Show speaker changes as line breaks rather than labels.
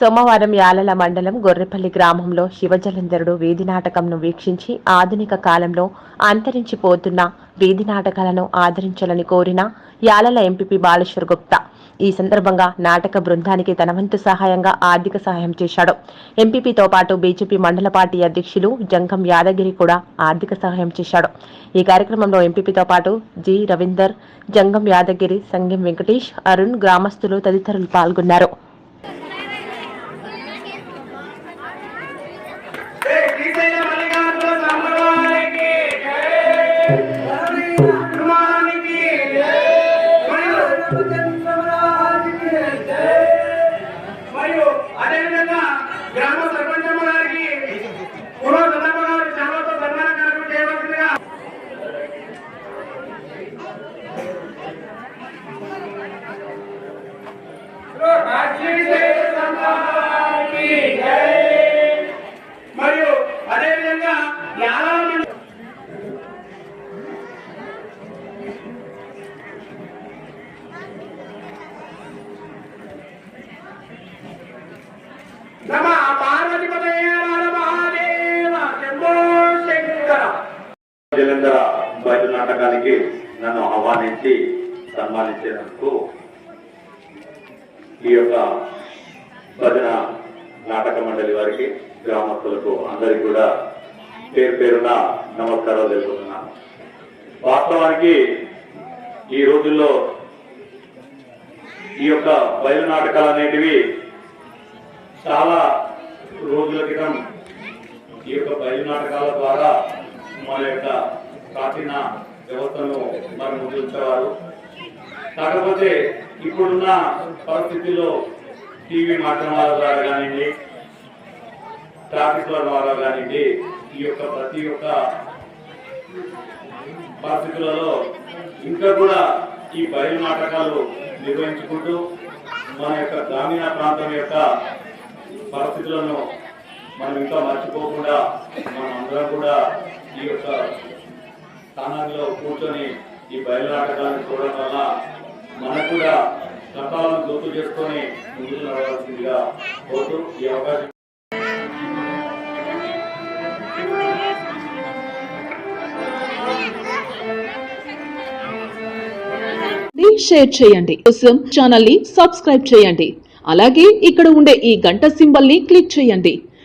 సోమవారం యాలల మండలం గొర్రెపల్లి గ్రామంలో శివజలంధరుడు వీధి నాటకంను వీక్షించి ఆధునిక కాలంలో అంతరించిపోతున్న వీధి నాటకాలను ఆదరించాలని కోరిన యాలల ఎంపీపీ బాలేశ్వర్ గుప్తా. ఈ సందర్భంగా నాటక బృందానికి తన వంతు సహాయంగా ఆర్థిక సహాయం చేశాడు. ఎంపీపీతో పాటు బీజేపీ మండల పార్టీ అధ్యక్షులు జంగం యాదగిరి కూడా ఆర్థిక సహాయం చేశాడు. ఈ కార్యక్రమంలో ఎంపీపీతో పాటు జి రవీందర్ జంగం యాదగిరి సంగం వెంకటేష్ అరుణ్ గ్రామస్తులు తదితరులు పాల్గొన్నారు.
Thank you. నమ మహాదేవ శంభో శంకర.
జలంధర బయట నాటకానికి నన్ను ఆహ్వానించి సన్మానించినందుకు ఈ యొక్క భజన నాటక మండలి వారికి గ్రామస్తులకు అందరికీ కూడా పేరు పేరున నమస్కారాలు తెలుపుతున్నాను. వాస్తవానికి ఈ రోజుల్లో ఈ యొక్క బయలు నాటకాలు అనేటివి చాలా రోజుల క్రితం ఈ యొక్క బయలు నాటకాల ద్వారా వాళ్ళ యొక్క ప్రాచీన వ్యవస్థను మరి ముందు కాకపోతే ఇప్పుడున్న పరిస్థితుల్లో టీవీ మాధ్యమాల ద్వారా కానివ్వండి ట్రాఫిక్ ద్వారా కానివ్వండి ఈ యొక్క ప్రతి ఒక్క పరిస్థితులలో ఇంకా కూడా ఈ బయలు నాటకాలు నిర్వహించుకుంటూ మన యొక్క గ్రామీణ ప్రాంతం యొక్క పరిస్థితులను మనం ఇంకా మర్చిపోకుండా మనం అందరం కూడా ఈ యొక్క స్థానాల్లో కూర్చొని ఈ బయలు చూడడం వల్ల మనకు కూడా గతాలను గుర్తు చేసుకొని ముందుకు నడవాల్సిందిగా కోరుతూ ఈ అవకాశం
షేర్ చేయండి. కోసం ఛానల్ని సబ్స్క్రైబ్ చేయండి. అలాగే ఇక్కడ ఉండే ఈ గంట సింబల్ని క్లిక్ చేయండి.